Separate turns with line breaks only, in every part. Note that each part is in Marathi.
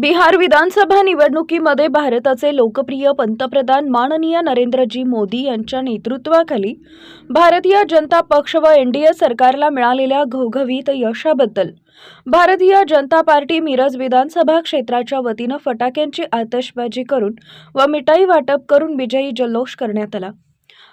बिहार विधानसभा निवडणुकीमध्ये भारताचे लोकप्रिय पंतप्रधान माननीय नरेंद्रजी मोदी यांच्या नेतृत्वाखाली भारतीय जनता पक्ष व एनडीए सरकारला मिळालेल्या घवघवीत यशाबद्दल भारतीय जनता पार्टी मिरज विधानसभा क्षेत्राच्या वतीनं फटाक्यांची आतषबाजी करून व मिठाई वाटप करून विजयी जल्लोष करण्यात आला.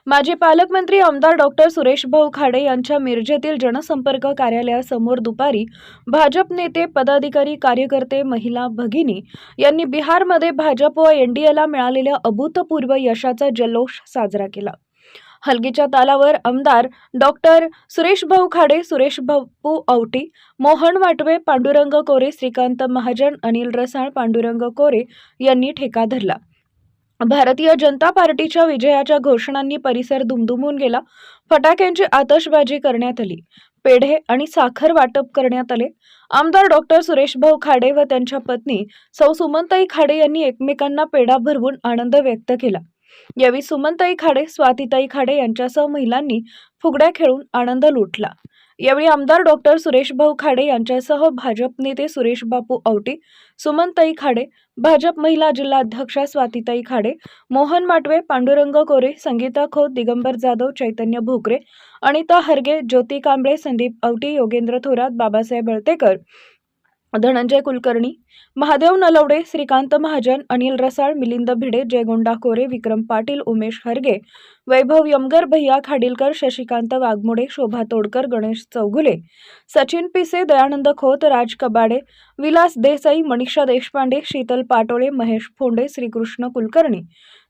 माजी पालकमंत्री आमदार डॉक्टर सुरेश भाऊ खाडे यांच्या मिरजेतील जनसंपर्क कार्यालयासमोर दुपारी भाजप नेते पदाधिकारी कार्यकर्ते महिला भगिनी यांनी बिहारमध्ये भाजप व एनडीएला मिळालेल्या अभूतपूर्व यशाचा जल्लोष साजरा केला. हलगीच्या तालावर आमदार डॉक्टर सुरेश भाऊ खाडे सुरेश बापू औटी मोहन वाटवे पांडुरंग कोरे श्रीकांत महाजन अनिल रसाळ पांडुरंग कोरे यांनी ठेका धरला. भारतीय जनता पार्टीच्या विजयाच्या घोषणांनी परिसर दुमदुमून गेला. फटाक्यांची आतषबाजी करण्यात आली. पेढे आणि साखर वाटप करण्यात आले. आमदार डॉक्टर सुरेश भाऊ खाडे व त्यांच्या पत्नी सौ सुमनताई खाडे यांनी एकमेकांना पेढा भरवून आनंद व्यक्त केला. यावेळी सुमनताई खाडे स्वातीताई खाडे यांच्यासह महिलांनी फुगड्या खेळून आनंद लुटला. यावेळी आमदार डॉक्टर सुरेशभाऊ खाडे यांच्यासह भाजप नेते सुरेश बापू सुमनताई खाडे भाजप महिला जिल्हाध्यक्षा स्वातीताई खाडे मोहन माटवे पांडुरंग कोरे संगीता खोत दिगंबर जाधव चैतन्य भोकरे अनिता हरगे ज्योती कांबळे संदीप औटी योगेंद्र थोरात बाबासाहेब बळतेकर धनंजय कुलकर्णी महादेव नलवडे श्रीकांत महाजन अनिल रसाळ मिलिंद भिडे जयगोंडा कोरे विक्रम पाटील उमेश हरगे वैभव यमगर भैया खाडीलकर शशिकांत वाघमोडे शोभा तोडकर गणेश चौगुले सचिन पिसे दयानंद खोत राज कबाडे विलास देसाई मनीषा देशपांडे शीतल पाटोळे महेश फोंडे श्रीकृष्ण कुलकर्णी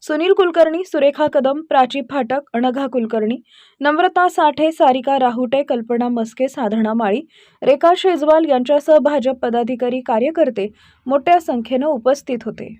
सुनील कुलकर्णी सुरेखा कदम प्राची फाटक अनघा कुलकर्णी नम्रता साठे सारिका राहुटे कल्पना मस्के साधना माळी रेखा शेजवाल यांच्यासह भाजप पदाधिकारी कार्यकर्ते मोठ्या संख्येनं उपस्थित होते.